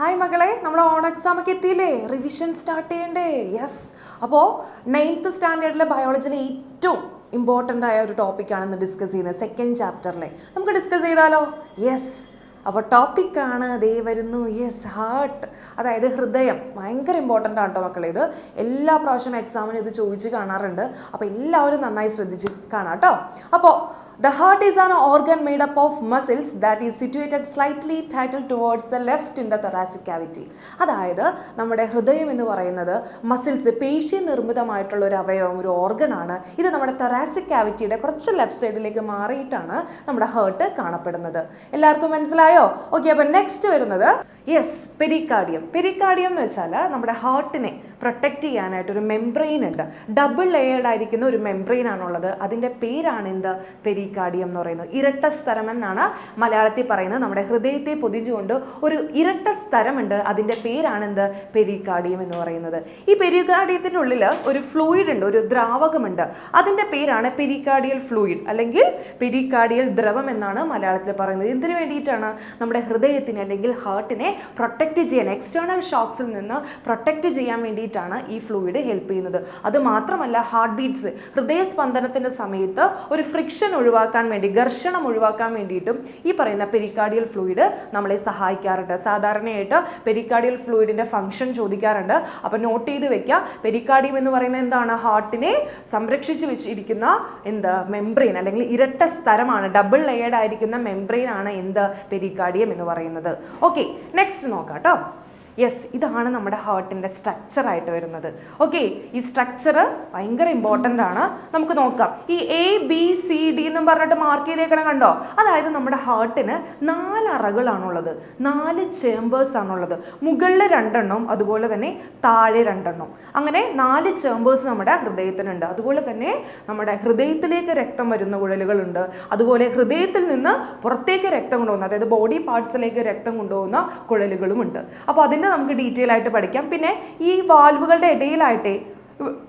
Hi മകളെ. നമ്മൾ on exam ഒക്കെ എത്തിയില്ലേ? റിവിഷൻ സ്റ്റാർട്ട് ചെയ്യണ്ടേ? യെസ് അപ്പോൾ നയൻത്ത് സ്റ്റാൻഡേർഡിലെ ബയോളജിയിലെ ഏറ്റവും ഇമ്പോർട്ടന്റ് ആയ ഒരു ടോപ്പിക്കാണ് ഇന്ന് ഡിസ്കസ് ചെയ്യുന്നത്. സെക്കൻഡ് ചാപ്റ്ററിലെ നമുക്ക് ഡിസ്കസ് ചെയ്താലോ? യെസ് അപ്പോൾ ടോപ്പിക്കാണ് ദേ വരുന്നു. യെസ് ഹാർട്ട് അതായത് ഹൃദയം. ഭയങ്കര ഇമ്പോർട്ടന്റ് ആണ് കേട്ടോ മക്കളെ ഇത്. എല്ലാ പ്രാവശ്യം എക്സാമിന് ഇത് ചോദിച്ച് കാണാറുണ്ട്. അപ്പോൾ എല്ലാവരും നന്നായി ശ്രദ്ധിച്ച് കാണാം കേട്ടോ അപ്പോൾ The heart is an organ made up of muscles that is situated slightly titled towards the left in the thoracic cavity. അതായത് നമ്മുടെ ഹൃദയം എന്ന് പറയുന്നത് മസിൽസ് പേശി നിർമ്മിതമായിട്ടുള്ള ഒരു അവയവം ഒരു ഓർഗൻ ആണ്. ഇത് നമ്മുടെ thoracic ക്യാവിറ്റിയുടെ കുറച്ച് ലെഫ്റ്റ് സൈഡിലേക്ക് മാറിയിട്ടാണ് നമ്മുടെ ഹേർട്ട് കാണപ്പെടുന്നത്. എല്ലാവർക്കും മനസ്സിലായോ? ഓക്കെ അപ്പം നെക്സ്റ്റ് വരുന്നത് യെസ് പെരിക്കാർഡിയം പെരിക്കാർഡിയം എന്ന് വെച്ചാൽ നമ്മുടെ ഹാർട്ടിനെ പ്രൊട്ടക്റ്റ് ചെയ്യാനായിട്ട് ഒരു മെംബ്രെയിൻ ഉണ്ട്. ഡബിൾ ലെയേർഡ് ആയിരിക്കുന്ന ഒരു മെംബ്രെയിൻ ആണുള്ളത്. അതിന്റെ പേരാണ് എന്ത്? പെരിക്കാർഡിയം എന്ന് പറയുന്നത്. ഇരട്ട സ്ഥലം എന്നാണ് മലയാളത്തിൽ പറയുന്നത്. നമ്മുടെ ഹൃദയത്തെ പൊതിഞ്ഞുകൊണ്ട് ഒരു ഇരട്ട സ്ഥലമുണ്ട് അതിന്റെ പേരാണ് എന്ത്? പെരിക്കാർഡിയം എന്ന് പറയുന്നത്. ഈ പെരിക്കാർഡിയത്തിന്റെ ഉള്ളിൽ ഒരു ഫ്ലൂയിഡ് ഉണ്ട്. ഒരു ദ്രാവകമുണ്ട് അതിന്റെ പേരാണ് പെരിക്കാർഡിയൽ ഫ്ലൂയിഡ് അല്ലെങ്കിൽ പെരിക്കാർഡിയൽ ദ്രവം എന്നാണ് മലയാളത്തിൽ പറയുന്നത്. എന്തിനു വേണ്ടിയിട്ടാണ്? നമ്മുടെ ഹൃദയത്തിന് അല്ലെങ്കിൽ ഹാർട്ടിനെ പ്രൊട്ടക്റ്റ് ചെയ്യാൻ എക്സ്റ്റേണൽ ഷോക്സിൽ നിന്ന് പ്രൊട്ടക്റ്റ് ചെയ്യാൻ വേണ്ടിയിട്ടാണ് ഈ ഫ്ലൂയിഡ് ഹെൽപ്പ് ചെയ്യുന്നത്. അത് മാത്രമല്ല ഹാർട്ട് ബീറ്റ്സ് ഹൃദയസ്പന്ദനത്തിന്റെ സമയത്ത് ഒരു ഫ്രിക്ഷൻ ഒഴിവാക്കാൻ വേണ്ടി ഘർഷണം ഒഴിവാക്കാൻ വേണ്ടിയിട്ടും ഈ പറയുന്ന പെരിക്കാർഡിയൽ ഫ്ലൂയിഡ് നമ്മളെ സഹായിക്കാറുണ്ട്. സാധാരണയായിട്ട് പെരിക്കാർഡിയൽ ഫ്ലൂയിഡിന്റെ ഫംഗ്ഷൻ ചോദിക്കാറുണ്ട്. അപ്പോൾ നോട്ട് ചെയ്ത് വെക്കുക പെരിക്കാർഡിയം എന്ന് പറയുന്നത് എന്താണ്? ഹാർട്ടിനെ സംരക്ഷിച്ച് വെച്ചിരിക്കുന്ന എന്ത്? മെംബ്രെയിൻ അല്ലെങ്കിൽ ഇരട്ട സ്ഥലമാണ് ഡബിൾ ലെയർഡ് ആയിരിക്കുന്ന മെംബ്രെയിൻ ആണ് എന്ത്? പെരിക്കാർഡിയം എന്ന് പറയുന്നത്. ഓക്കെ നെക്സ്റ്റ് നോക്കാം കേട്ടോ യെസ് ഇതാണ് നമ്മുടെ ഹാർട്ടിന്റെ സ്ട്രക്ചർ ആയിട്ട് വരുന്നത്. ഓക്കെ ഈ സ്ട്രക്ചർ ഭയങ്കര ഇമ്പോർട്ടന്റ് ആണ്. നമുക്ക് നോക്കാം. ഈ എ ബി സി ഡി എന്നും പറഞ്ഞിട്ട് മാർക്ക് ചെയ്തേക്കണം കണ്ടോ? അതായത് നമ്മുടെ ഹാർട്ടിന് നാല് അറകളാണുള്ളത്. നാല് ചേമ്പേഴ്സ് ആണുള്ളത്. മുകളിൽ രണ്ടെണ്ണം അതുപോലെ തന്നെ താഴെ രണ്ടെണ്ണം. അങ്ങനെ നാല് ചേമ്പേഴ്സ് നമ്മുടെ ഹൃദയത്തിനുണ്ട്. അതുപോലെ തന്നെ നമ്മുടെ ഹൃദയത്തിലേക്ക് രക്തം വരുന്ന കുഴലുകളുണ്ട്. അതുപോലെ ഹൃദയത്തിൽ നിന്ന് പുറത്തേക്ക് രക്തം കൊണ്ടുപോകുന്ന അതായത് ബോഡി പാർട്സിലേക്ക് രക്തം കൊണ്ടുപോകുന്ന കുഴലുകളുമുണ്ട്. അപ്പോൾ അതിന്റെ നമുക്ക് ഡീറ്റെയിൽ ആയിട്ട് പഠിക്കാം. പിന്നെ ഈ വാൽവുകളുടെ ഇടയിലായിട്ടേ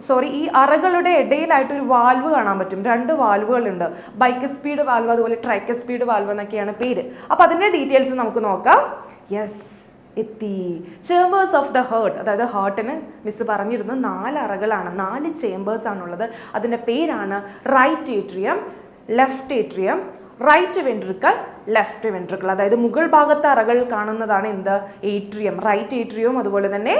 സോറി ഈ അറകളുടെ ഇടയിലായിട്ട് ഒരു വാൽവ് കാണാൻ പറ്റും. രണ്ട് വാൽവുകളുണ്ട് ബൈക്ക് സ്പീഡ് വാൽവ് അതുപോലെ ട്രൈക്ക് സ്പീഡ് വാൽവ് എന്നൊക്കെയാണ് പേര്. അപ്പോൾ അതിന്റെ ഡീറ്റെയിൽസ് നമുക്ക് നോക്കാം. യെസ് എത്തി. ചേമ്പേഴ്സ് ഓഫ് ദ ഹേർട്ട് അതായത് ഹേർട്ടിന് മിസ് പറഞ്ഞിരുന്നു. നാല് അറകളാണ് നാല് ചേമ്പേഴ്സ് ആണുള്ളത്. അതിന്റെ പേരാണ് right atrium left atrium right ventricle left ventricle അതായത് മുകൾ ഭാഗത്തെ അറകൾ കാണുന്നതാണ് എന്ത്? ഏട്രിയം റൈറ്റ് ഏട്രിയവും അതുപോലെ തന്നെ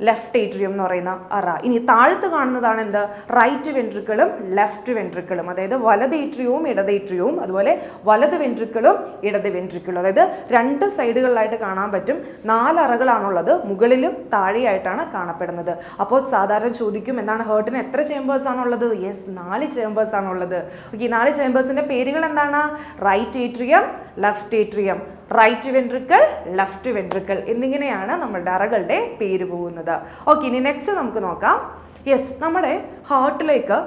ലെഫ്റ്റ് ഏട്രിയം എന്ന് പറയുന്ന അറ. ഇനി താഴത്ത് കാണുന്നതാണ് എന്ത്? റൈറ്റ് വെൻട്രിക്കിളും ലെഫ്റ്റ് വെൻട്രിക്കിളും അതായത് വലത് ഏട്രിയവും ഇടത് ഏട്രിയവും അതുപോലെ വലത് വെൻട്രിക്കിളും ഇടത് വെൻട്രിക്കിളും അതായത് രണ്ട് സൈഡുകളിലായിട്ട് കാണാൻ പറ്റും. നാല് അറകളാണുള്ളത്. മുകളിലും താഴെയായിട്ടാണ് കാണപ്പെടുന്നത്. അപ്പോൾ സാധാരണ ചോദിക്കും എന്താണ് ഹേർട്ടിന് എത്ര ചേമ്പേഴ്സ് ആണുള്ളത്? യെസ് നാല് ചേമ്പേഴ്സ് ആണുള്ളത്. ഓക്കെ നാല് ചേമ്പേഴ്സിന്റെ പേരുകൾ എന്താണ്? Right atrium left atrium right ventricle left ventricle എന്നിങ്ങനെയാണ് നമ്മളുടെ അറകളുടെ പേര് പോകുന്നത്. ഓക്കെ ഇനി നെക്സ്റ്റ് നമുക്ക് നോക്കാം. യെസ് നമ്മുടെ ഹാർട്ടിലേക്ക്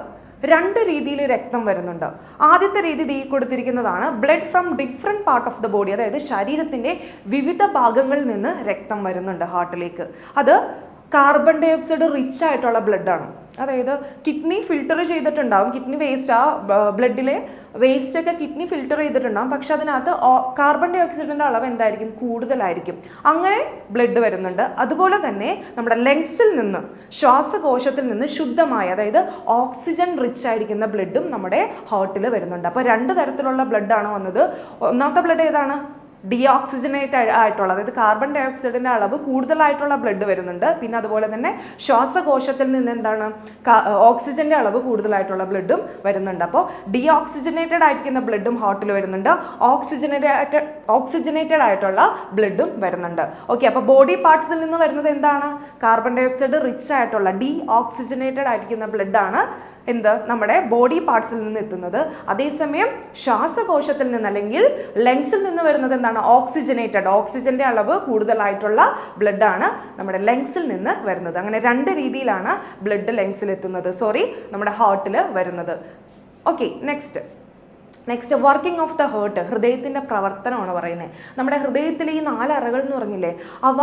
രണ്ട് രീതിയിൽ രക്തം വരുന്നുണ്ട്. ആദ്യത്തെ രീതി തീ കൊടുത്തിരിക്കുന്നതാണ് blood from different part of the body അതായത് ശരീരത്തിന്റെ വിവിധ ഭാഗങ്ങളിൽ നിന്ന് രക്തം വരുന്നുണ്ട് ഹാർട്ടിലേക്ക് അത് കാർബൺ ഡൈ ഓക്സൈഡ് റിച്ച് ആയിട്ടുള്ള ബ്ലഡാണ് അതായത് കിഡ്നി ഫിൽട്ടർ ചെയ്തിട്ടുണ്ടാവും. കിഡ്നി വേസ്റ്റ് ആ ബ്ലഡിലെ വേസ്റ്റ് ഒക്കെ കിഡ്നി ഫിൽട്ടർ ചെയ്തിട്ടുണ്ടാവും. പക്ഷെ അതിനകത്ത് കാർബൺ ഡൈ ഓക്സൈഡിന്റെ അളവ് എന്തായിരിക്കും? കൂടുതലായിരിക്കും. അങ്ങനെ ബ്ലഡ് വരുന്നുണ്ട്. അതുപോലെ തന്നെ നമ്മുടെ ലങ്സിൽ നിന്ന് ശ്വാസകോശത്തിൽ നിന്ന് ശുദ്ധമായ അതായത് ഓക്സിജൻ റിച്ച് ആയിരിക്കുന്ന ബ്ലഡും നമ്മുടെ ഹാർട്ടിൽ വരുന്നുണ്ട്. അപ്പോൾ രണ്ട് തരത്തിലുള്ള ബ്ലഡാണ് വന്നത്. ഒന്നാമത്തെ ബ്ലഡ് ഏതാണ്? ഡിയോക്സിജനേറ്റ് ആയിട്ടുള്ള അതായത് കാർബൺ ഡൈ ഓക്സൈഡിന്റെ അളവ് കൂടുതലായിട്ടുള്ള ബ്ലഡ് വരുന്നുണ്ട്. പിന്നെ അതുപോലെ തന്നെ ശ്വാസകോശത്തിൽ നിന്ന് എന്താണ് ഓക്സിജന്റെ അളവ് കൂടുതലായിട്ടുള്ള ബ്ലഡും വരുന്നുണ്ട്. അപ്പോൾ ഡിയോക്സിജനേറ്റഡ് ആയിരിക്കുന്ന ബ്ലഡും ഹാർട്ടിൽ വരുന്നുണ്ട്. ഓക്സിജനേറ്റഡ് ഓക്സിജനേറ്റഡ് ആയിട്ടുള്ള ബ്ലഡും വരുന്നുണ്ട്. ഓക്കെ അപ്പോൾ ബോഡി പാർട്സിൽ നിന്ന് വരുന്നത് എന്താണ്? കാർബൺ ഡൈ ഓക്സൈഡ് റിച്ച് ആയിട്ടുള്ള ഡി ഓക്സിജനേറ്റഡ് ആയിരിക്കുന്ന ബ്ലഡാണ് എന്ത്? നമ്മുടെ ബോഡി പാർട്സിൽ നിന്ന് എത്തുന്നത്. അതേസമയം ശ്വാസകോശത്തിൽ നിന്ന് അല്ലെങ്കിൽ ലങ്സിൽ നിന്ന് വരുന്നത് എന്താണ്? ഓക്സിജനേറ്റഡ് ഓക്സിജന്റെ അളവ് കൂടുതലായിട്ടുള്ള ബ്ലഡാണ് നമ്മുടെ ലങ്സിൽ നിന്ന് വരുന്നത്. അങ്ങനെ രണ്ട് രീതിയിലാണ് ബ്ലഡ് ലങ്സിൽ എത്തുന്നത്. സോറി നമ്മുടെ ഹാർട്ടിൽ വരുന്നത്. Okay next next working of the heart ഹൃദയത്തിന്റെ പ്രവർത്തനമാണ് പറയുന്നത്. നമ്മുടെ ഹൃദയത്തിലെ ഈ നാല് അറകൾ എന്ന് പറഞ്ഞില്ലേ അവ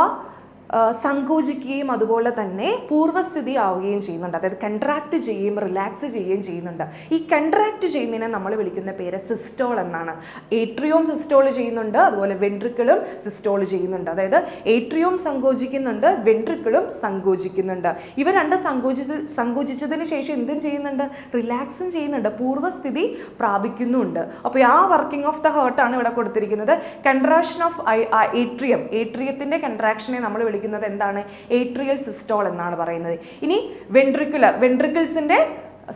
സങ്കോചിക്കുകയും അതുപോലെ തന്നെ പൂർവസ്ഥിതി ആവുകയും ചെയ്യുന്നുണ്ട്. അതായത് കൺട്രാക്ട് ചെയ്യുകയും റിലാക്സ് ചെയ്യുകയും ചെയ്യുന്നുണ്ട്. ഈ കൺട്രാക്ട് ചെയ്യുന്നതിനെ നമ്മൾ വിളിക്കുന്ന പേര് സിസ്റ്റോൾ എന്നാണ്. ഏട്രിയോം സിസ്റ്റോൾ ചെയ്യുന്നുണ്ട് അതുപോലെ വെൻട്രിക്കിളും സിസ്റ്റോൾ ചെയ്യുന്നുണ്ട്. അതായത് ഏട്രിയോം സങ്കോചിക്കുന്നുണ്ട് വെൻട്രിക്കിളും സങ്കോചിക്കുന്നുണ്ട്. ഇവ രണ്ട് സങ്കോചിച്ച് സങ്കോചിച്ചതിന് ശേഷം എന്തും ചെയ്യുന്നുണ്ട്? റിലാക്സും ചെയ്യുന്നുണ്ട് പൂർവസ്ഥിതി പ്രാപിക്കുന്നുണ്ട്. അപ്പോൾ ആ വർക്കിംഗ് ഓഫ് ദ ഹേർട്ടാണ് ഇവിടെ കൊടുത്തിരിക്കുന്നത്. കൺട്രാക്ഷൻ ഓഫ് ഏട്രിയം ഏട്രിയത്തിന്റെ കൺട്രാക്ഷനെ നമ്മൾ വിളിക്കുന്നത് എന്താണ്? ഏട്രിയൽ സിസ്റ്റോൾ എന്നാണ് പറയുന്നത്. ഇനി വെൻട്രിക്കുലർ വെൻട്രിക്കിൾസിന്റെ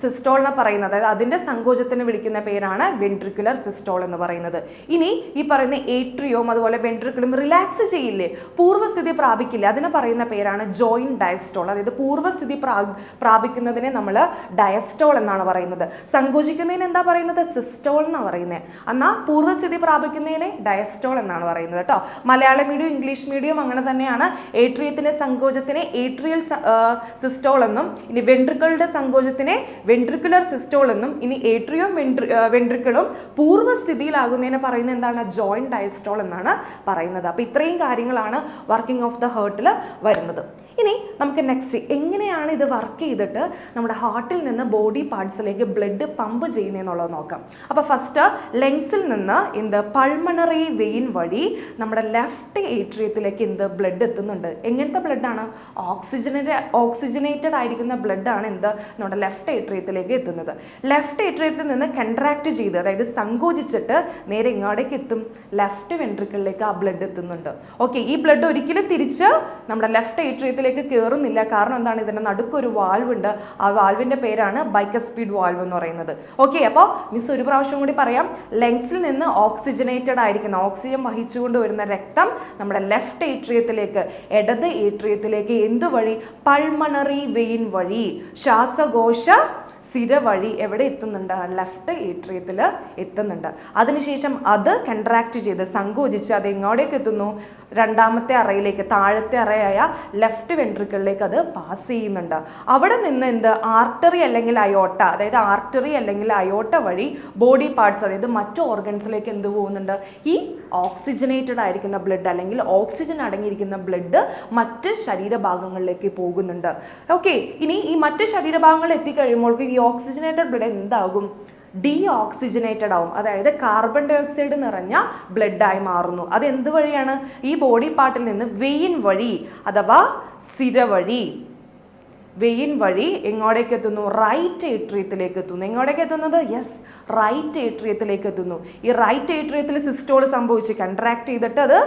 സിസ്റ്റോൾ എന്ന് പറയുന്നത്. അതായത് അതിന്റെ സങ്കോചത്തിന് വിളിക്കുന്ന പേരാണ് വെൻട്രിക്കുലർ സിസ്റ്റോൾ എന്ന് പറയുന്നത്. ഇനി ഈ പറയുന്ന ഏട്രിയോം അതുപോലെ വെൻട്രിക്കിളും റിലാക്സ് ചെയ്യില്ലേ? പൂർവസ്ഥിതി പ്രാപിക്കില്ല? അതിന് പറയുന്ന പേരാണ് ജോയിൻ ഡയസ്റ്റോൾ അതായത് പൂർവസ്ഥിതി പ്രാ പ്രാപിക്കുന്നതിനെ നമ്മൾ ഡയസ്റ്റോൾ എന്നാണ് പറയുന്നത്. സങ്കോചിക്കുന്നതിന് എന്താ പറയുന്നത്? സിസ്റ്റോൾ എന്നാണ് പറയുന്നത് എന്നാൽ പൂർവസ്ഥിതി പ്രാപിക്കുന്നതിനെ ഡയസ്റ്റോൾ എന്നാണ് പറയുന്നത് കേട്ടോ മലയാളം മീഡിയം ഇംഗ്ലീഷ് മീഡിയം അങ്ങനെ തന്നെയാണ് ഏട്രിയത്തിന്റെ സങ്കോചത്തിനെ ഏട്രിയൽ സിസ്റ്റോൾ എന്നും ഇനി വെൻട്രിക്കളുടെ സങ്കോചത്തിനെ വെൻട്രിക്കുലർ സിസ്റ്റോൾ എന്നും ഇനി ഏട്രിയം വെൻട്രി വെൻട്രിക്കിളും പൂർവസ്ഥിതിയിലാകുന്നതിനെ പറയുന്നത് എന്താണ്? ജോയിന്റ് ഡയസ്റ്റോൾ എന്നാണ് പറയുന്നത്. അപ്പോൾ ഇത്രയും കാര്യങ്ങളാണ് വർക്കിംഗ് ഓഫ് ദ ഹേർട്ടിൽ വരുന്നത്. ഇനി നമുക്ക് നെക്സ്റ്റ് എങ്ങനെയാണ് ഇത് വർക്ക് ചെയ്തിട്ട് നമ്മുടെ ഹാർട്ടിൽ നിന്ന് ബോഡി പാർട്സിലേക്ക് ബ്ലഡ് പമ്പ് ചെയ്യുന്നതെന്നുള്ളത് നോക്കാം. അപ്പോൾ ഫസ്റ്റ് ലെങ്സിൽ നിന്ന് ഇന്ത് പൾമണറി വെയിൻ വഴി നമ്മുടെ ലെഫ്റ്റ് ഏട്രിയത്തിലേക്ക് ഇന്ത് ബ്ലഡ് എത്തുന്നുണ്ട്. എങ്ങനത്തെ ബ്ലഡാണ് ഓക്സിജനേ ഓക്സിജനേറ്റഡ് ആയിരിക്കുന്ന ബ്ലഡാണ് എന്ത് നമ്മുടെ ലെഫ്റ്റ് ഏട്രിയത്തിലേക്ക് എത്തുന്നത്. ലെഫ്റ്റ് ഏട്രിയത്തിൽ നിന്ന് കൺട്രാക്ട് ചെയ്ത് അതായത് സങ്കോചിച്ചിട്ട് നേരെ ഇങ്ങോട്ടേക്ക് എത്തും. ലെഫ്റ്റ് വെൻട്രിക്കിളിലേക്ക് ആ ബ്ലഡ് എത്തുന്നുണ്ട്. ഓക്കെ ഈ ബ്ലഡ് ഒരിക്കലും തിരിച്ച് നമ്മുടെ ലെഫ്റ്റ് ഏട്രിയത്തിലേക്ക് കയറുന്നില്ല കാരണം എന്താണ്? ഇതിന്റെ നടുക്കൊരു വാൽവ് ഉണ്ട് ആ വാൽവിന്റെ പേരാണ് ബൈക്ക് സ്പീഡ് വാൽവ് എന്ന് പറയുന്നത്. ഓക്കെ അപ്പോൾ മിസ് ഒരു പ്രാവശ്യം കൂടി പറയാം. ലെങ്സിൽ നിന്ന് ഓക്സിജനേറ്റഡ് ആയിരിക്കുന്ന ഓക്സിജൻ വഹിച്ചുകൊണ്ട് വരുന്ന രക്തം നമ്മുടെ ലെഫ്റ്റ് ഏട്രിയത്തിലേക്ക് ഇടത് ഏട്രിയത്തിലേക്ക് എന്തു വഴി പൾമണറി വെയിൻ വഴി. ശ്വാസകോശ സിര വഴി എവിടെ എത്തുന്നുണ്ട്? ലെഫ്റ്റ് ഏട്രിയത്തിൽ എത്തുന്നുണ്ട്. അതിനുശേഷം അത് കൺട്രാക്ട് ചെയ്ത് സങ്കോചിച്ച് അത് എങ്ങോട്ടേക്ക് എത്തുന്നു? രണ്ടാമത്തെ അറയിലേക്ക് താഴത്തെ അറയായ ലെഫ്റ്റ് വെൻട്രിക്കിളിലേക്ക് അത് പാസ് ചെയ്യുന്നുണ്ട്. അവിടെ നിന്ന് എന്ത്? ആർട്ടറി അല്ലെങ്കിൽ അയോട്ട അതായത് ആർട്ടറി അല്ലെങ്കിൽ അയോട്ട വഴി ബോഡി പാർട്സ് അതായത് മറ്റു ഓർഗൻസിലേക്ക് എന്ത് പോകുന്നുണ്ട്? ഈ ഓക്സിജനേറ്റഡ് ആയിരിക്കുന്ന ബ്ലഡ് അല്ലെങ്കിൽ ഓക്സിജൻ അടങ്ങിയിരിക്കുന്ന ബ്ലഡ് മറ്റ് ശരീരഭാഗങ്ങളിലേക്ക് പോകുന്നുണ്ട്. ഓക്കെ ഇനി ഈ മറ്റ് ശരീരഭാഗങ്ങളിൽ എത്തിക്കഴിയുമ്പോൾ ഈ ഓക്സിജനേറ്റഡ് ബ്ലഡ് എന്താകും? ഡീ ഓക്സിജനേറ്റഡ് ആവും. അതായത് കാർബൺ ഡൈ ഓക്സൈഡ് നിറഞ്ഞ ബ്ലഡായി മാറുന്നു. അത് എന്ത് വഴിയാണ്? ഈ ബോഡി പാർട്ടിൽ നിന്ന് വെയിൻ വഴി അഥവാ സിര വഴി വെയിൻ വഴി എങ്ങോട്ടേക്ക് എത്തുന്നു? റൈറ്റ് ഏട്രിയത്തിലേക്ക് എത്തുന്നു. എങ്ങോട്ടേക്ക് എത്തുന്നത്? യെസ് റൈറ്റ് ഏട്രിയത്തിലേക്ക് എത്തുന്നു. ഈ റൈറ്റ് ഏട്രിയത്തിൽ സിസ്റ്റോൾ സംഭവിച്ച് കൺട്രാക്ട് ചെയ്തിട്ട് അത്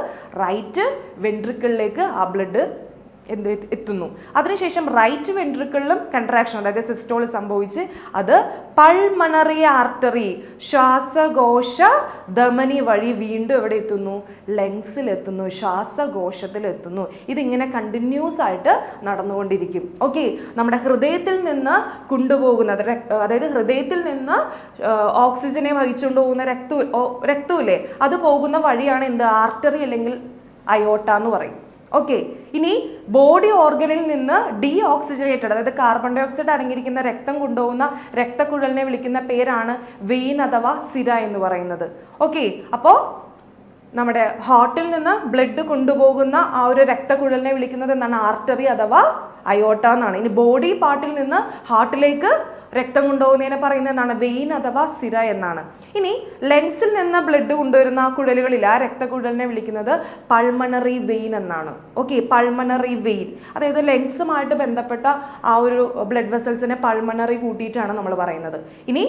റൈറ്റ് വെൻട്രിക്കിളിലേക്ക് ആ ബ്ലഡ് എന്ത് എത്തുന്നു. അതിനുശേഷം റൈറ്റ് വെൻട്രിക്കിളിലും കൺട്രാക്ഷൻ അതായത് സിസ്റ്റോൾ സംഭവിച്ച് അത് പൾമണറി ആർട്ടറി ശ്വാസകോശ ധമനി വഴി വീണ്ടും എവിടെ എത്തുന്നു? ലങ്സിലെത്തുന്നു ശ്വാസകോശത്തിലെത്തുന്നു ഇതിങ്ങനെ കണ്ടിന്യൂസ് ആയിട്ട് നടന്നുകൊണ്ടിരിക്കും. ഓക്കെ നമ്മുടെ ഹൃദയത്തിൽ നിന്ന് കൊണ്ടുപോകുന്നത് രക്- അതായത് ഹൃദയത്തിൽ നിന്ന് ഓക്സിജനെ വഹിച്ചുകൊണ്ട് പോകുന്ന രക്ത രക്തമില്ലേ? അത് പോകുന്ന വഴിയാണ് എന്ത്? ആർട്ടറി അല്ലെങ്കിൽ അയോട്ട എന്ന് പറയും. ഓക്കെ ഇനി ബോഡി ഓർഗനിൽ നിന്ന് ഡീ ഓക്സിജനേറ്റഡ് അതായത് കാർബൺ ഡൈ ഓക്സൈഡ് അടങ്ങിയിരിക്കുന്ന രക്തം കൊണ്ടുപോകുന്ന രക്തക്കുഴലിനെ വിളിക്കുന്ന പേരാണ് വെയിൻ അഥവാ സിര എന്ന് പറയുന്നത്. ഓക്കെ അപ്പോൾ നമ്മുടെ ഹാർട്ടിൽ നിന്ന് ബ്ലഡ് കൊണ്ടുപോകുന്ന ആ ഒരു രക്തക്കുഴലിനെ വിളിക്കുന്നത് എന്താണ്? ആർട്ടറി അഥവാ അയോട്ട എന്നാണ്. ഇനി ബോഡി പാർട്ടിൽ നിന്ന് ഹാർട്ടിലേക്ക് രക്തം കൊണ്ടുപോകുന്നതിനെ പറയുന്നത് എന്താണ് വെയിൻ അഥവാ സിര എന്നാണ്. ഇനി ലെങ്സിൽ നിന്ന് ബ്ലഡ് കൊണ്ടുവരുന്ന ആ കുഴലുകളിൽ ആ രക്തക്കുഴലിനെ വിളിക്കുന്നത് പൾമണറി വെയിൻ എന്നാണ്. ഓക്കെ പൾമണറി വെയിൻ അതായത് ലെങ്സുമായിട്ട് ബന്ധപ്പെട്ട ആ ഒരു ബ്ലഡ് വെസൽസിനെ പൾമണറി കൂട്ടിയിട്ടാണ് നമ്മൾ പറയുന്നത്. ഇനി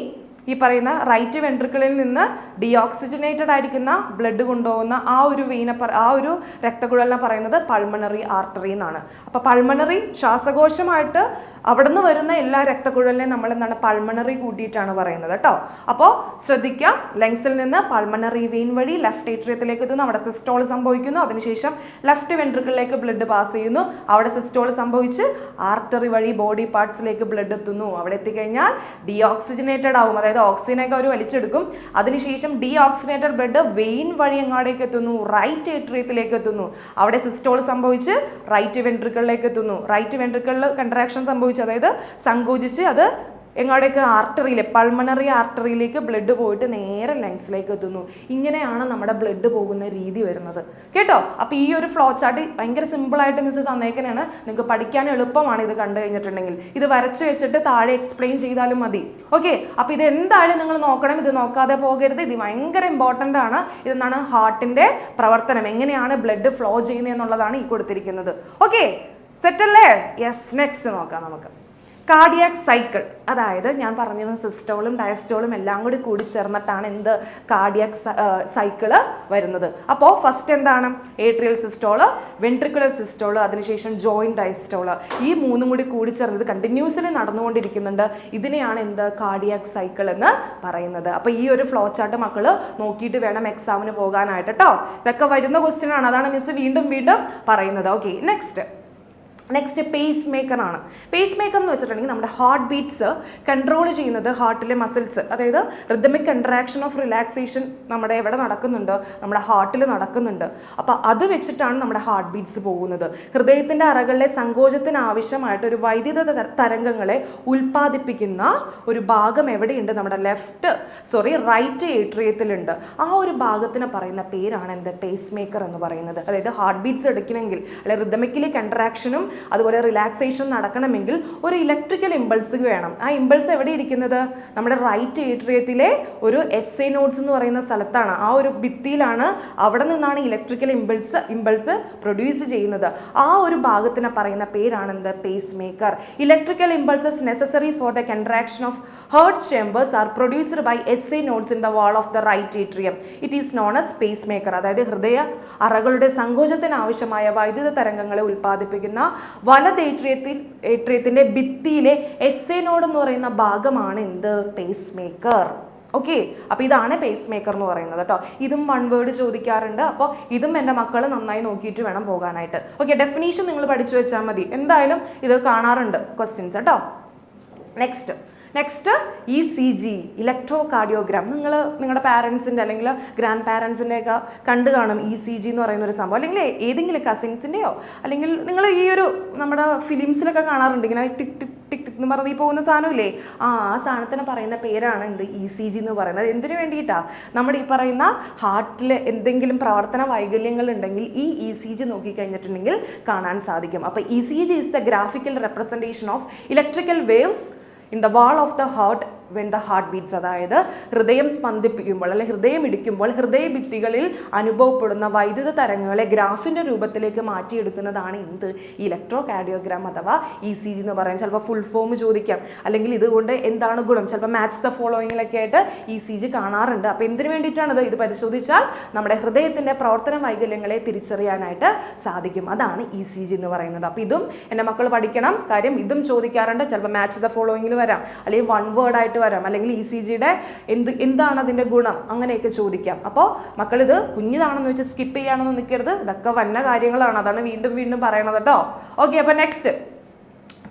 ഈ പറയുന്ന റൈറ്റ് വെൻട്രിക്കിളിൽ നിന്ന് ഡിയോക്സിജനേറ്റഡ് ആയിരിക്കുന്ന ബ്ലഡ് കൊണ്ടുപോകുന്ന ആ ഒരു വീന ആ ഒരു രക്തക്കുഴലിനെ പറയുന്നത് പൾമണറി ആർട്ടറി എന്നാണ് അപ്പോൾ പൾമണറി ശ്വാസകോശമായിട്ട് അവിടെ നിന്ന് വരുന്ന എല്ലാ രക്തക്കുഴലിനെയും നമ്മൾ എന്താണ് പൾമണറി കൂട്ടിയിട്ടാണ് പറയുന്നത് കേട്ടോ അപ്പോൾ ശ്രദ്ധിക്കാം. ലങ്സിൽ നിന്ന് പൾമണറി വെയിൻ വഴി ലെഫ്റ്റ് ഏട്രിയത്തിലേക്ക് എത്തുന്നു. അവിടെ സിസ്റ്റോൾ സംഭവിക്കുന്നു. അതിനുശേഷം ലെഫ്റ്റ് വെൻട്രിക്കിളിലേക്ക് ബ്ലഡ് പാസ് ചെയ്യുന്നു. അവിടെ സിസ്റ്റോൾ സംഭവിച്ച് ആർട്ടറി വഴി ബോഡി പാർട്സിലേക്ക് ബ്ലഡ് എത്തുന്നു. അവിടെ എത്തിക്കഴിഞ്ഞാൽ ഡിയോക്സിജനേറ്റഡ് ആവും. അതായത് ഓക്സിജനൊക്കെ അവർ വലിച്ചെടുക്കും. അതിനുശേഷം ഡീഓക്സിജനേറ്റഡ് ബ്ലഡ് വെയിൻ വഴി എങ്ങാടേക്ക് എത്തുന്നു? റൈറ്റ് ഏട്രിയത്തിലേക്ക് എത്തുന്നു. അവിടെ സിസ്റ്റോൾ സംഭവിച്ച് റൈറ്റ് വെൻട്രിക്കിളിലേക്ക് എത്തുന്നു. റൈറ്റ് വെൻട്രിക്കിളിൽ കൺട്രാക്ഷൻ സംഭവിച്ച് അതായത് സങ്കോചിച്ച് അത് എങ്ങോട്ടേക്ക് ആർട്ടറിയിൽ പൾമണറി ആർട്ടറിയിലേക്ക് ബ്ലഡ് പോയിട്ട് നേരെ ലങ്സിലേക്ക് എത്തുന്നു. ഇങ്ങനെയാണ് നമ്മുടെ ബ്ലഡ് പോകുന്ന രീതി വരുന്നത്. കേട്ടോ? അപ്പോൾ ഈ ഒരു ഫ്ലോ ചാർട്ട് ഭയങ്കര സിമ്പിളായിട്ട് മിസ് തന്നേക്കനെയാണ് നിങ്ങൾക്ക് പഠിക്കാൻ എളുപ്പമാണ് ഇത് കണ്ടു കഴിഞ്ഞിട്ടുണ്ടെങ്കിൽ. ഇത് വരച്ചു വെച്ചിട്ട് താഴെ എക്സ്പ്ലെയിൻ ചെയ്താലും മതി. ഓക്കെ അപ്പോൾ ഇത് എന്തായാലും നിങ്ങൾ നോക്കണം. ഇത് നോക്കാതെ പോകരുത്. ഇത് ഭയങ്കര ഇമ്പോർട്ടന്റ് ആണ്. ഇതെന്താണ്? ഹാർട്ടിന്റെ പ്രവർത്തനം. എങ്ങനെയാണ് ബ്ലഡ് ഫ്ലോ ചെയ്യുന്നത് എന്നുള്ളതാണ് ഈ കൊടുത്തിരിക്കുന്നത്. ഓക്കെ സെറ്റല്ലേ യെസ് നെക്സ്റ്റ് നോക്കാം നമുക്ക്. കാർഡിയാക് സൈക്കിൾ അതായത് ഞാൻ പറഞ്ഞത് സിസ്റ്റോളും ഡയസ്റ്റോളും എല്ലാം കൂടി കൂടി ചേർന്നിട്ടാണ് എന്ത് കാർഡിയാക് സൈക്കിൾ വരുന്നത്. അപ്പോൾ ഫസ്റ്റ് എന്താണ്? ഏട്രിയൽ സിസ്റ്റോൾ വെൻട്രിക്കുലർ സിസ്റ്റോൾ അതിനുശേഷം ജോയിന്റ് ഡയസ്റ്റോൾ ഈ മൂന്നും കൂടി കൂടി ചേർന്നത് കണ്ടിന്യൂസ്ലി നടന്നുകൊണ്ടിരിക്കുന്നുണ്ട്. ഇതിനെയാണ് എന്ത് കാർഡിയാക് സൈക്കിൾ എന്ന് പറയുന്നത്. അപ്പോൾ ഈ ഒരു ഫ്ലോ ചാർട്ട് മക്കൾ നോക്കിയിട്ട് വേണം എക്സാമിന് പോകാനായിട്ട് കേട്ടോ ഇതൊക്കെ വരുന്ന ക്വസ്റ്റ്യൻ ആണ്. അതാണ് മിസ് വീണ്ടും വീണ്ടും പറയുന്നത്. ഓക്കെ നെക്സ്റ്റ് നെക്സ്റ്റ് പേസ് മേക്കറാണ് പേസ് മേക്കർ എന്ന് വെച്ചിട്ടുണ്ടെങ്കിൽ നമ്മുടെ ഹാർട്ട് ബീറ്റ്സ് കൺട്രോൾ ചെയ്യുന്നത് ഹാർട്ടിലെ മസിൽസ് അതായത് റിതമിക് കൺട്രാക്ഷൻ ഓഫ് റിലാക്സേഷൻ നമ്മുടെ എവിടെ നടക്കുന്നുണ്ട്? നമ്മുടെ ഹാർട്ടിൽ നടക്കുന്നുണ്ട്. അപ്പോൾ അത് വെച്ചിട്ടാണ് നമ്മുടെ ഹാർട്ട് ബീറ്റ്സ് പോകുന്നത്. ഹൃദയത്തിന്റെ അറകളിലെ സങ്കോചത്തിന് ആവശ്യമായിട്ട് ഒരു വൈദ്യുത തരംഗങ്ങളെ ഉൽപ്പാദിപ്പിക്കുന്ന ഒരു ഭാഗം എവിടെയുണ്ട്? നമ്മുടെ ലെഫ്റ്റ് സോറി റൈറ്റ് ഏട്രിയത്തിലുണ്ട് ആ ഒരു ഭാഗത്തിന് പറയുന്ന പേരാണ് എന്ത്? പേസ് മേക്കർ എന്ന് പറയുന്നത്. അതായത് ഹാർട്ട് ബീറ്റ്സ് എടുക്കണമെങ്കിൽ അല്ലെങ്കിൽ റിതമിക്കലി കൺട്രാക്ഷനും അതുപോലെ റിലാക്സേഷൻ നടക്കണമെങ്കിൽ ഒരു ഇലക്ട്രിക്കൽ ഇമ്പൾസ് വേണം. ആ ഇമ്പൾസ് എവിടെ ഇരിക്കുന്നത്? നമ്മുടെ റൈറ്റ് ഏട്രിയത്തിലെ ഒരു എസ് എ നോട്ട്സ് എന്ന് പറയുന്ന സ്ഥലത്താണ്. ആ ഒരു ഭിത്തിയിലാണ് അവിടെ നിന്നാണ് ഇലക്ട്രിക്കൽ ഇമ്പൾസ് ഇമ്പൾസ് പ്രൊഡ്യൂസ് ചെയ്യുന്നത്. ആ ഒരു ഭാഗത്തിന് പറയുന്ന പേരാണ് എന്ത് pacemaker electrical impulses necessary for the contraction of heart chambers are produced by S A nodes in the wall of the right atrium it is known as pacemaker അതായത് ഹൃദയ അറകളുടെ സങ്കോചത്തിന് ആവശ്യമായ വൈദ്യുത തരംഗങ്ങളെ ഉൽപ്പാദിപ്പിക്കുന്ന വലത് ഏട്രിയത്തിൽ ഏട്രിയത്തിന്റെ ഭിത്തിയിലെ എസ് എ നോഡ് എന്ന് പറയുന്ന ഭാഗമാണ് എന്ത്? പേസ് മേക്കർ ഓക്കെ അപ്പോൾ ഇതാണ് പേസ് മേക്കർ എന്ന് പറയുന്നത് കേട്ടോ. ഇതും വൺ വേർഡ് ചോദിക്കാറുണ്ട്. അപ്പോൾ ഇതും എന്റെ മക്കൾ നന്നായി നോക്കിയിട്ട് വേണം പോകാനായിട്ട്. ഓക്കെ ഡെഫിനീഷൻ നിങ്ങൾ പഠിച്ചു വെച്ചാൽ മതി. എന്തായാലും ഇത് കാണാറുണ്ട് ക്വസ്റ്റ്യൻസ് കേട്ടോ. Next next E C G electrocardiogram നിങ്ങൾ നിങ്ങളുടെ പാരൻസിന്റെ അല്ലെങ്കിൽ ഗ്രാൻഡ് പാരൻസിന്റെ ഒക്കെ കണ്ടു കാണും ഇ സി ജി എന്ന് പറയുന്ന ഒരു സംഭവം. അല്ലെങ്കിൽ ഏതെങ്കിലും കസിൻസിന്റെയോ അല്ലെങ്കിൽ നിങ്ങൾ ഈ ഒരു നമ്മുടെ ഫിലിംസിലൊക്കെ കാണാറുണ്ട്. ഇങ്ങനെ ടിക് ടിക് ടിക് ടിക് എന്ന് പറഞ്ഞ് ഈ പോകുന്ന സാധനമില്ലേ? ആ ആ സാധനത്തിന് പറയുന്ന പേരാണ് എന്ത്? ഇ സി ജി എന്ന് പറയുന്നത്. എന്തിനു വേണ്ടിയിട്ടാണ് നമ്മുടെ ഈ പറയുന്ന ഹാർട്ടിൽ എന്തെങ്കിലും പ്രവർത്തന വൈകല്യങ്ങൾ ഉണ്ടെങ്കിൽ ഈ ഇ സി ജി നോക്കിക്കഴിഞ്ഞിട്ടുണ്ടെങ്കിൽ കാണാൻ സാധിക്കും. അപ്പോൾ E C G is the graphical representation of electrical waves in the wall of the heart when the heart beats അതായത് ഹൃദയം സ്പന്ദിപ്പിക്കുമ്പോൾ അല്ലെങ്കിൽ ഹൃദയം ഇടിക്കുമ്പോൾ ഹൃദയഭിത്തികളിൽ അനുഭവപ്പെടുന്ന വൈദ്യുത തരംഗങ്ങളെ ഗ്രാഫിന്റെ രൂപത്തിലേക്ക് മാറ്റിയെടുക്കുന്നതാണ് എന്ത്? ഇലക്ട്രോ കാർഡിയോഗ്രാം അഥവാ ഇ സി ജി എന്ന് പറയാൻ ചിലപ്പോൾ ഫുൾ ഫോം ചോദിക്കാം. അല്ലെങ്കിൽ ഇതുകൊണ്ട് എന്താണ് ഗുണം? ചിലപ്പോൾ മാച്ച് ദ ഫോളോയിങ്ങിലൊക്കെ ആയിട്ട് ഇ സി ജി കാണാറുണ്ട്. അപ്പോൾ എന്തിനു വേണ്ടിയിട്ടാണത് ഇത്? പരിശോധിച്ചാൽ നമ്മുടെ ഹൃദയത്തിന്റെ പ്രവർത്തന വൈകല്യങ്ങളെ തിരിച്ചറിയാനായിട്ട് സാധിക്കും. അതാണ് ഇ സി ജി എന്ന് പറയുന്നത്. അപ്പോൾ ഇതും എന്റെ മക്കൾ പഠിക്കണം. കാര്യം ഇതും ചോദിക്കാറുണ്ട്. ചിലപ്പോൾ മാച്ച് ദ ഫോളോയിങ്ങിൽ വരാം. അല്ലെങ്കിൽ വൺ വേർഡ് ആയിട്ട് വരാം. അല്ലെങ്കിൽ ഇ സി ജിയുടെ എന്ത് എന്താണ് അതിന്റെ ഗുണം? അങ്ങനെയൊക്കെ ചോദിക്കാം. അപ്പോൾ മക്കളിത് കുഞ്ഞിതാണെന്ന് വെച്ച് സ്കിപ്പ് ചെയ്യാണെന്ന് നിൽക്കരുത് ഇതൊക്കെ വന്ന കാര്യങ്ങളാണ്. അതാണ് വീണ്ടും വീണ്ടും പറയണത് കേട്ടോ ഓക്കെ അപ്പോൾ നെക്സ്റ്റ്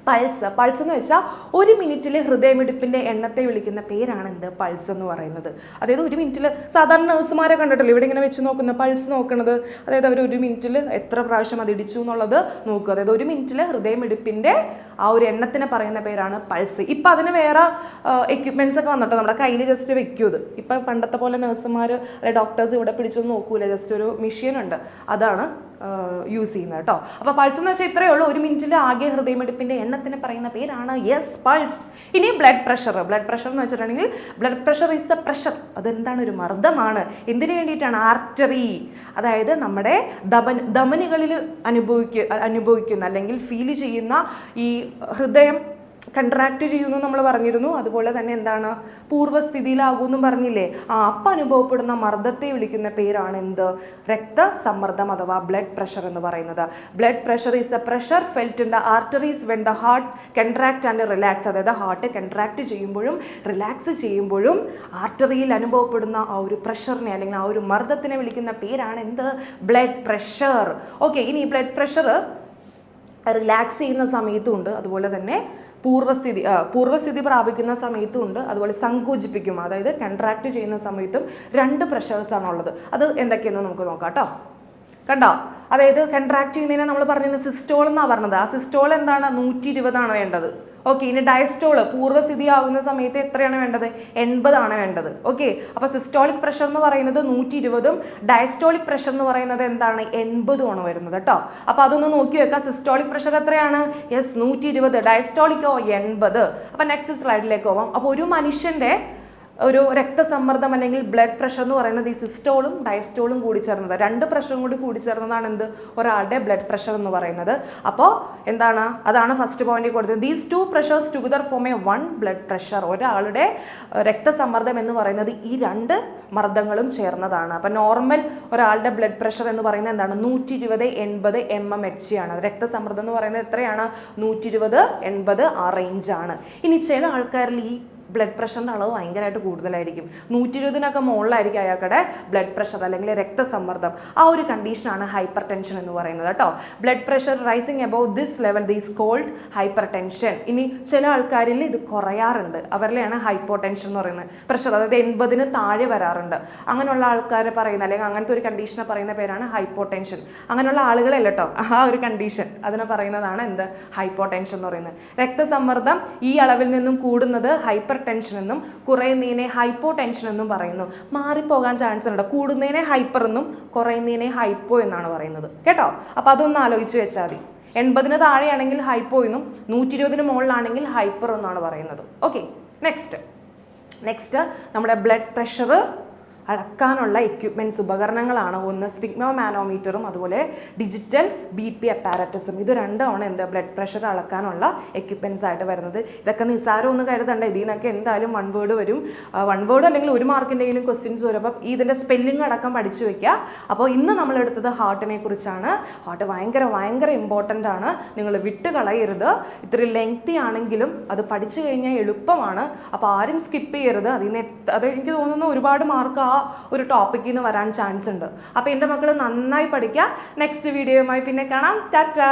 പൾസ്. പൾസ് എന്ന് വെച്ചാൽ ഒരു മിനിറ്റിൽ ഹൃദയമിടിപ്പിന്റെ എണ്ണത്തെ വിളിക്കുന്ന പേരാണ് എന്ത് പൾസ് എന്ന് പറയുന്നത്. അതായത് ഒരു മിനിറ്റിൽ സാധാരണ നഴ്സുമാരെ കണ്ടിട്ടില്ല ഇവിടെ ഇങ്ങനെ വെച്ച് നോക്കുന്ന പൾസ് നോക്കുന്നത് അതായത് അവർ ഒരു മിനിറ്റിൽ എത്ര പ്രാവശ്യം അത് ഇടിച്ചു എന്നുള്ളത് നോക്കുക. അതായത് ഒരു മിനിറ്റിൽ ഹൃദയമിടിപ്പിന്റെ ആ ഒരു എണ്ണത്തിനെ പറയുന്ന പേരാണ് പൾസ്. ഇപ്പം അതിന് വേറെ എക്യുപ്മെന്റ്സ് ഒക്കെ വന്നിട്ട് നമ്മുടെ കയ്യിൽ ജസ്റ്റ് വെക്കും ഇത്. ഇപ്പം പണ്ടത്തെ പോലെ നഴ്സുമാർ അല്ലെങ്കിൽ ഡോക്ടേഴ്സ് ഇവിടെ പിടിച്ചൊന്നും നോക്കൂല. ജസ്റ്റ് ഒരു മെഷീൻ ഉണ്ട്. അതാണ് യൂസ് ചെയ്യുന്നത് കേട്ടോ അപ്പോൾ പൾസ് എന്ന് വെച്ചാൽ ഇത്രയേ ഉള്ളൂ. ഒരു മിനിറ്റിൽ ആകെ ഹൃദയമെടുപ്പിന്റെ എണ്ണത്തിന് പറയുന്ന പേരാണ് യെസ് പൾസ് ഇനി ബ്ലഡ് പ്രഷർ ബ്ലഡ് പ്രഷർ എന്ന് വെച്ചിട്ടുണ്ടെങ്കിൽ blood pressure is the pressure അതെന്താണ് ഒരു മർദ്ദമാണ്? എന്തിനു വേണ്ടിയിട്ടാണ്? ആർട്ടറി അതായത് നമ്മുടെ ദമൻ ധമനികളിൽ അനുഭവിക്കുക അനുഭവിക്കുന്ന അല്ലെങ്കിൽ ഫീൽ ചെയ്യുന്ന ഈ ഹൃദയം കൺട്രാക്ട് ചെയ്യുന്നു നമ്മൾ പറഞ്ഞിരുന്നു. അതുപോലെ തന്നെ എന്താണ്? പൂർവസ്ഥിതിയിലാകുമെന്നും പറഞ്ഞില്ലേ? ആ അപ്പം അനുഭവപ്പെടുന്ന മർദ്ദത്തെ വിളിക്കുന്ന പേരാണ് എന്ത്? രക്തസമ്മർദ്ദം അഥവാ ബ്ലഡ് പ്രഷർ എന്ന് പറയുന്നത്. Blood pressure is a pressure felt in the arteries when the heart contract and relax അതായത് ഹാർട്ട് കൺട്രാക്ട് ചെയ്യുമ്പോഴും റിലാക്സ് ചെയ്യുമ്പോഴും ആർട്ടറിയിൽ അനുഭവപ്പെടുന്ന ആ ഒരു പ്രഷറിനെ അല്ലെങ്കിൽ ആ ഒരു മർദ്ദത്തിനെ വിളിക്കുന്ന പേരാണ് എന്ത്? ബ്ലഡ് പ്രഷർ ഓക്കെ ഇനി ബ്ലഡ് പ്രഷർ റിലാക്സ് ചെയ്യുന്ന സമയത്തും ഉണ്ട്. അതുപോലെ തന്നെ പൂർവസ്ഥിതി പൂർവസ്ഥിതി പ്രാപിക്കുന്ന സമയത്തും ഉണ്ട് അതുപോലെ സങ്കോചിപ്പിക്കും അതായത് കൺട്രാക്ട് ചെയ്യുന്ന സമയത്തും രണ്ട് പ്രഷേഴ്സാണ് ഉള്ളത്. അത് എന്തൊക്കെയെന്ന് നമുക്ക് നോക്കാം കേട്ടോ കണ്ടോ? അതായത് കൺട്രാക്ട് ചെയ്യുന്നതിനെ നമ്മൾ പറഞ്ഞിരുന്നത് സിസ്റ്റോൾ എന്നാണ് പറഞ്ഞത്. ആ സിസ്റ്റോൾ എന്താണ്? നൂറ്റി ഇരുപതാണ് വേണ്ടത്. ഓക്കെ ഇനി ഡയസ്റ്റോൾ പൂർവസ്ഥിതി ആവുന്ന സമയത്ത് എത്രയാണ് വേണ്ടത്? എൺപതാണ് വേണ്ടത്. ഓക്കെ അപ്പോൾ സിസ്റ്റോളിക് പ്രഷർ എന്ന് പറയുന്നത് നൂറ്റി ഇരുപതും ഡയസ്റ്റോളിക് പ്രഷർ എന്ന് പറയുന്നത് എന്താണ്? എൺപതുമാണ് വരുന്നത് കേട്ടോ അപ്പോൾ അതൊന്ന് നോക്കി വെക്കാം. സിസ്റ്റോളിക് പ്രഷർ എത്രയാണ്? യെസ് നൂറ്റി ഇരുപത് ഡയസ്റ്റോളിക്കോ എൺപത്. അപ്പോൾ നെക്സ്റ്റ് സ്ലൈഡിലേക്ക് പോവാം. അപ്പോൾ ഒരു മനുഷ്യന്റെ ഒരു രക്തസമ്മർദ്ദം അല്ലെങ്കിൽ ബ്ലഡ് പ്രഷർ എന്ന് പറയുന്നത് ഈ സിസ്റ്റോളും ഡയസ്റ്റോളും കൂടി ചേർന്നത്. രണ്ട് പ്രഷറും കൂടി കൂടി ചേർന്നതാണ് എന്ത്? ഒരാളുടെ ബ്ലഡ് പ്രഷർ എന്ന് പറയുന്നത്. അപ്പോൾ എന്താണ്? അതാണ് ഫസ്റ്റ് പോയിന്റ് കൊടുത്തത്. These two pressures together form a one blood pressure ഒരാളുടെ രക്തസമ്മർദ്ദം എന്ന് പറയുന്നത് ഈ രണ്ട് മർദ്ദങ്ങളും ചേർന്നതാണ്. അപ്പോൾ നോർമൽ ഒരാളുടെ ബ്ലഡ് പ്രഷർ എന്ന് പറയുന്നത് എന്താണ്? നൂറ്റി ഇരുപത് എൺപത് എം എം എച്ച് ആണ്. രക്തസമ്മർദ്ദം എന്ന് പറയുന്നത് എത്രയാണ്? നൂറ്റി ഇരുപത് എൺപത് ആ റേഞ്ചാണ് ഇനി ചില ആൾക്കാരിൽ ഈ ബ്ലഡ് പ്രഷറിന്റെ അളവ് ഭയങ്കരമായിട്ട് കൂടുതലായിരിക്കും. നൂറ്റി ഇരുപതിനൊക്കെ മുകളിലായിരിക്കും അയാൾക്കടെ ബ്ലഡ് പ്രഷർ അല്ലെങ്കിൽ രക്തസമ്മർദ്ദം. ആ ഒരു കണ്ടീഷനാണ് ഹൈപ്പർ ടെൻഷൻ എന്ന് പറയുന്നത് കേട്ടോ. Blood pressure rising above this level these called hypertension ഇനി ചില ആൾക്കാരിൽ ഇത് കുറയാറുണ്ട്. അവരിലെയാണ് ഹൈപ്പോ ടെൻഷൻ എന്ന് പറയുന്നത്. പ്രഷർ അതായത് എൺപതിന് താഴെ വരാറുണ്ട്. അങ്ങനെയുള്ള ആൾക്കാരെ പറയുന്ന അല്ലെങ്കിൽ അങ്ങനത്തെ ഒരു കണ്ടീഷനെ പറയുന്ന പേരാണ് ഹൈപ്പോ ടെൻഷൻ അങ്ങനെയുള്ള ആളുകളല്ല കേട്ടോ. ആ ഒരു കണ്ടീഷൻ അതിനെ പറയുന്നതാണ് എന്ത്? ഹൈപ്പോ ടെൻഷൻ എന്ന് പറയുന്നത്. രക്തസമ്മർദ്ദം ഈ അളവിൽ നിന്നും കൂടുന്നത് ഹൈപ്പർ ടെൻഷൻ എന്നും കുറയുന്നതിനെ ഹൈപ്പോ ടെൻഷൻ എന്നും പറയുന്നു. മാറിപ്പോകാൻ ചാൻസ് ഉണ്ട്. കൂടുന്നതിനെ ഹൈപ്പർ എന്നും കുറയുന്നതിനെ ഹൈപ്പോ എന്നാണ് പറയുന്നത്. കേട്ടോ? അപ്പോൾ അതൊന്ന് ആലോചിച്ച് വെച്ചാൽ മതി. എൺപതിന് താഴെയാണെങ്കിൽ ഹൈപ്പോ എന്നും നൂറ്റി ഇരുപതിന് മുകളിലാണെങ്കിൽ ഹൈപ്പർ എന്നാണ് പറയുന്നത്. ഓക്കെ നെക്സ്റ്റ് നെക്സ്റ്റ് നമ്മുടെ ബ്ലഡ് പ്രഷർ അളക്കാനുള്ള എക്യുപ്മെന്റ്സ് ഉപകരണങ്ങളാണ്. ഒന്ന് സ്പിഗ്മോ മാനോമീറ്ററും അതുപോലെ ഡിജിറ്റൽ ബി പി അപ്പാരറ്റസും ഇത് രണ്ടുമാണ് എന്താ ബ്ലഡ് പ്രഷർ അളക്കാനുള്ള എക്യുപ്മെന്റ്സ് ആയിട്ട് വരുന്നത്. ഇതൊക്കെ നിസ്സാരം ഒന്ന് കരുതണ്ട. ഇതിൽ നിന്നൊക്കെ എന്തായാലും വൺ വേർഡ് വരും. വൺ വേർഡ് അല്ലെങ്കിൽ ഒരു മാർക്കിന്റെങ്കിലും ക്വസ്റ്റ്യൻസ് വരും. അപ്പം ഇതിന്റെ സ്പെല്ലിംഗ് അടക്കം പഠിച്ചു വയ്ക്കുക അപ്പോൾ ഇന്ന് നമ്മൾ എടുത്തത് ഹാർട്ടിനെ കുറിച്ചാണ്. ഹാർട്ട് ഭയങ്കര ഭയങ്കര ഇമ്പോർട്ടന്റ് ആണ്. നിങ്ങൾ വിട്ട് കളയരുത്. ഇത്ര ലെങ്തി ആണെങ്കിലും അത് പഠിച്ചു കഴിഞ്ഞാൽ എളുപ്പമാണ്. അപ്പോൾ ആരും സ്കിപ്പ് ചെയ്യരുത്. അതിന് അത് എനിക്ക് തോന്നുന്നു ഒരുപാട് മാർക്ക് ആ ഒരു ടോപ്പിക്കിൽ നിന്ന് വരാൻ ചാൻസ് ഉണ്ട്. അപ്പോൾ എന്റെ മക്കൾ നന്നായി പഠിക്കുക നെക്സ്റ്റ് വീഡിയോയുമായി പിന്നെ കാണാം. ടാറ്റാ.